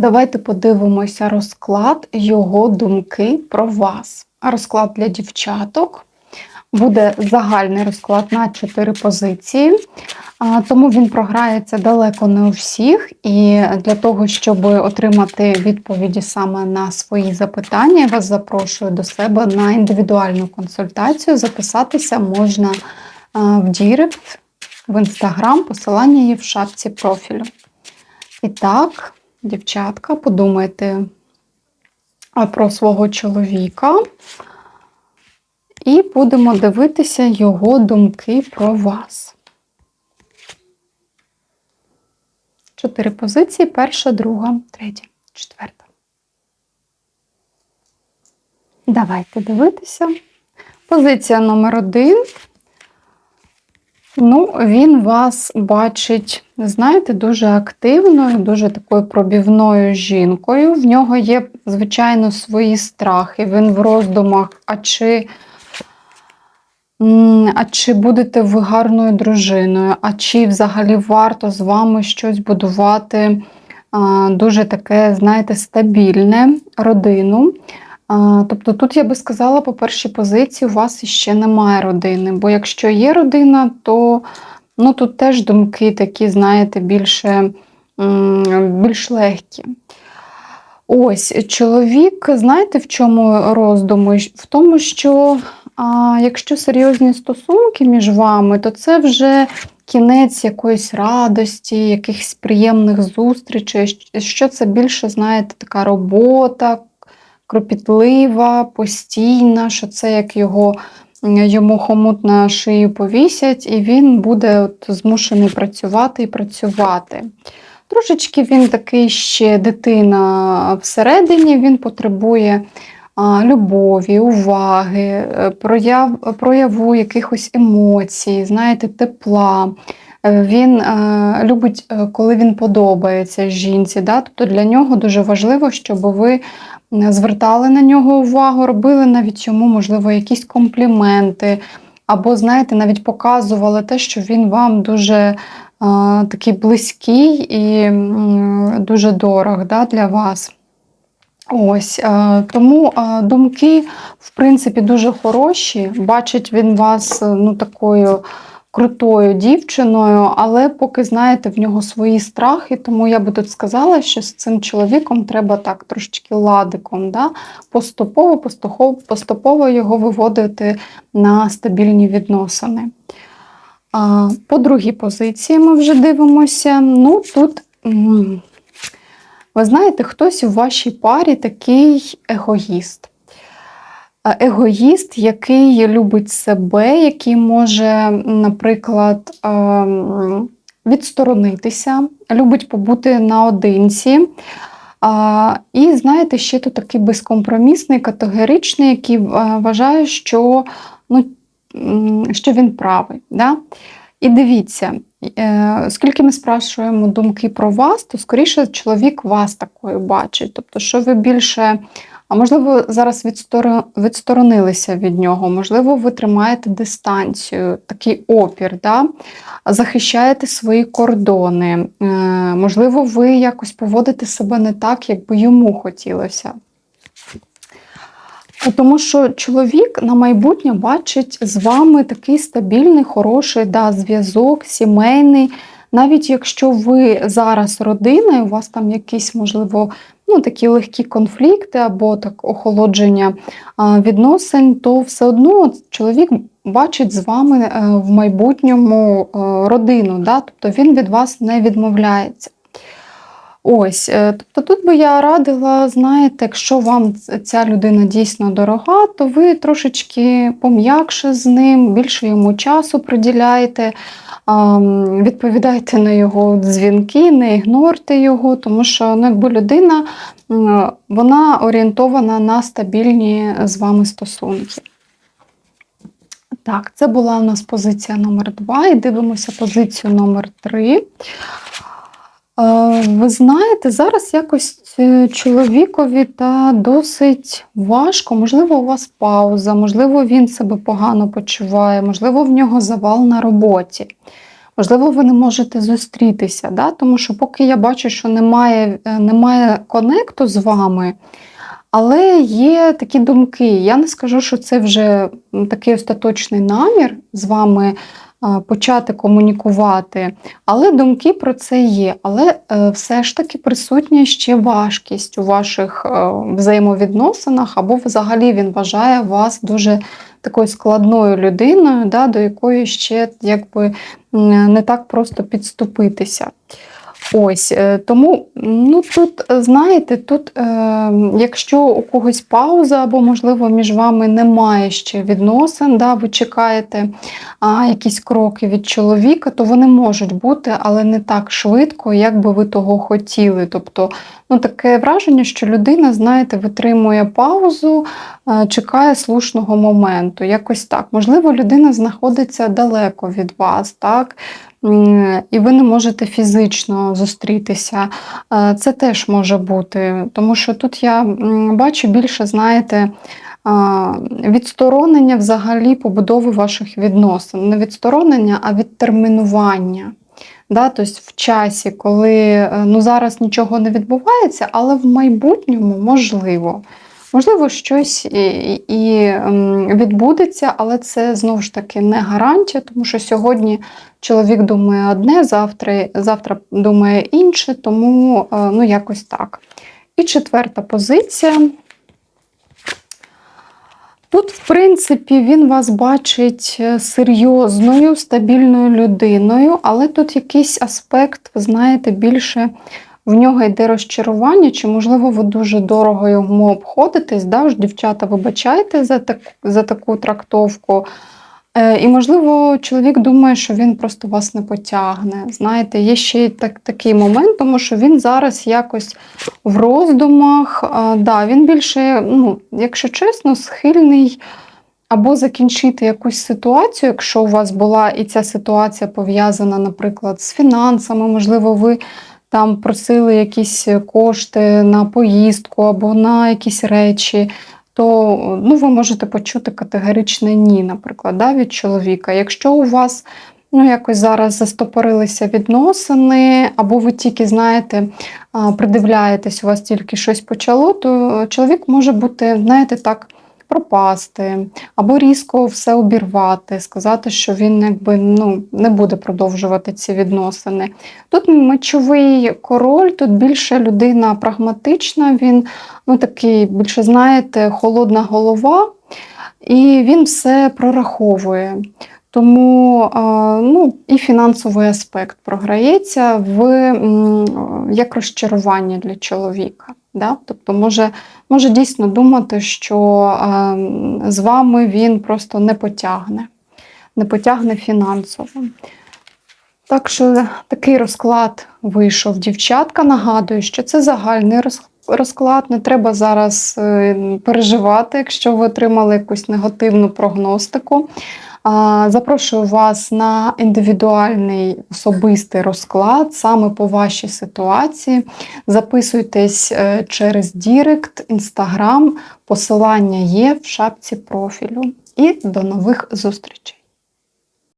Давайте подивимося розклад його думки про вас. Розклад для дівчаток. Буде загальний розклад на 4 позиції, тому він програється далеко не у всіх. І для того, щоб отримати відповіді саме на свої запитання, я вас запрошую до себе на індивідуальну консультацію. Записатися можна в Дірект, в інстаграм, посилання є в шапці профілю. І так, дівчатка, подумайте про свого чоловіка. І будемо дивитися його думки про вас. Чотири позиції: перша, друга, третя, четверта. Давайте дивитися. Позиція номер один. Ну, він вас бачить, знаєте, дуже активною, дуже такою пробівною жінкою. В нього є, звичайно, свої страхи. Він в роздумах, а чи. А чи будете ви гарною дружиною? А чи взагалі варто з вами щось будувати дуже таке, знаєте, стабільне родину? Тобто тут я би сказала, по першій позиції, у вас ще немає родини. Бо якщо є родина, то ну, тут теж думки такі, знаєте, більше, більш легкі. Ось, чоловік, знаєте, в чому роздуми? В тому, що а якщо серйозні стосунки між вами, то це вже кінець якоїсь радості, якихось приємних зустрічей. Що це більше, знаєте, така робота кропітлива, постійна, що це як його. Йому хомут на шию повісять, і він буде от змушений працювати і працювати. Трошечки він такий ще дитина всередині, він потребує любові, уваги, е, прояв, прояву якихось емоцій, знаєте, тепла. Е, він е, любить, коли він подобається жінці. Да? Тобто для нього дуже важливо, щоб ви звертали на нього увагу, робили навіть йому, можливо, якісь компліменти, або, знаєте, навіть показували те, що він вам дуже такий близький і дуже дорог да, для вас. Ось е, тому е, думки, в принципі, дуже хороші. Бачить він вас е, ну, такою крутою дівчиною, але поки, знаєте, в нього свої страхи, тому я би тут сказала, що з цим чоловіком треба так трошечки ладиком, да? поступово, поступово, поступово його виводити на стабільні відносини. По другій позиції ми вже дивимося. Ну, тут. Ви знаєте, хтось у вашій парі такий егоїст. Егоїст, який любить себе, який може, наприклад, ем, відсторонитися, любить побути наодинці. І, знаєте, ще тут такий безкомпромісний, категоричний, який е, вважає, що ну, що він правий. Да? І дивіться, е, оскільки ми спрашуємо думки про вас, то скоріше чоловік вас такою бачить. Тобто, що ви більше, а можливо, зараз відсторонилися від нього, можливо, ви тримаєте дистанцію, такий опір, да? захищаєте свої кордони, е, можливо, ви якось поводите себе не так, як би йому хотілося. Тому що чоловік на майбутнє бачить з вами такий стабільний, хороший да, зв'язок, сімейний. Навіть якщо ви зараз родина, і у вас там якісь, можливо, ну, такі легкі конфлікти або так охолодження відносин, то все одно чоловік бачить з вами е, в майбутньому е, родину. Да? Тобто він від вас не відмовляється. Ось, е, тобто тут би я радила, знаєте, якщо вам ця людина дійсно дорога, то ви трошечки пом'якше з ним, більше йому часу приділяєте, відповідайте на його дзвінки, не ігнорте його, тому що ну, якби людина вона орієнтована на стабільні з вами стосунки. Так, це була у нас позиція номер 2 і дивимося позицію номер 3. Ви знаєте, зараз якось е, чоловікові та досить важко, можливо, у вас пауза, можливо, він себе погано почуває, можливо, в нього завал на роботі. Можливо, ви не можете зустрітися, да? тому що поки я бачу, що немає, е, немає конекту з вами, але є такі думки. Я не скажу, що це вже такий остаточний намір з вами почати комунікувати, але думки про це є. Але е, все ж таки присутня ще важкість у ваших е, взаємовідносинах, або взагалі він вважає вас дуже такою складною людиною, да, до якої ще якби не так просто підступитися. Ось е, тому ну тут, е, знаєте, тут, е, якщо у когось пауза, або, можливо, між вами немає ще відносин, да, ви чекаєте а, якісь кроки від чоловіка, то вони можуть бути, але не так швидко, як би ви того хотіли. Тобто, ну, таке враження, що людина, знаєте, витримує паузу, е, чекає слушного моменту. Якось так. Можливо, людина знаходиться далеко від вас, так? І ви не можете фізично зустрітися. Е, Це теж може бути, тому що тут я бачу більше, знаєте, відсторонення взагалі побудови ваших відносин. Не відсторонення, а відтермінування. Да, тобто в часі, коли е, ну, зараз нічого не відбувається, але в майбутньому можливо. Можливо, щось і, ем, відбудеться, але це знову ж таки не гарантія, тому що сьогодні чоловік думає одне, завтра, завтра думає інше, тому е, ну, якось так. І четверта позиція. Тут, в принципі, він вас бачить е, серйозною, стабільною людиною, але тут якийсь аспект, знаєте, більше в нього йде розчарування, чи, можливо, ви дуже дорого йому обходитесь. Да? Ж, дівчата, вибачайте за, так, за таку трактовку. Е, І, можливо, чоловік думає, що він просто вас не потягне. Знаєте, є ще так, такий момент, тому що він зараз якось в роздумах. А, да, Він більше, ну, якщо чесно, схильний або закінчити якусь ситуацію, якщо у вас була і ця ситуація пов'язана, наприклад, з фінансами, можливо, ви там просили якісь кошти на поїздку або на якісь речі то ну, ви можете почути категоричне ні, наприклад, да, від чоловіка. Якщо у вас ну, якось зараз застопорилися відносини, або ви тільки, знаєте, придивляєтесь, у вас тільки щось почало, то чоловік може бути, знаєте, так. Пропасти, або різко все обірвати, сказати, що він якби ну, не буде продовжувати ці відносини. Тут мечовий король, тут більше людина прагматична, він ну, такий, більше, знаєте, холодна голова, і він все прораховує. Тому ну, і фінансовий аспект програється в як розчарування для чоловіка. Да? Тобто може може дійсно думати, що з вами він просто не потягне, не потягне фінансово. Так що такий розклад вийшов. Дівчатка нагадую, що це загальний розклад. Не треба зараз е, переживати, якщо ви отримали якусь негативну прогностику. Запрошую вас на індивідуальний особистий розклад саме по вашій ситуації. Записуйтесь е, через Дірект, Інстаграм, посилання є в шапці профілю. І до нових зустрічей!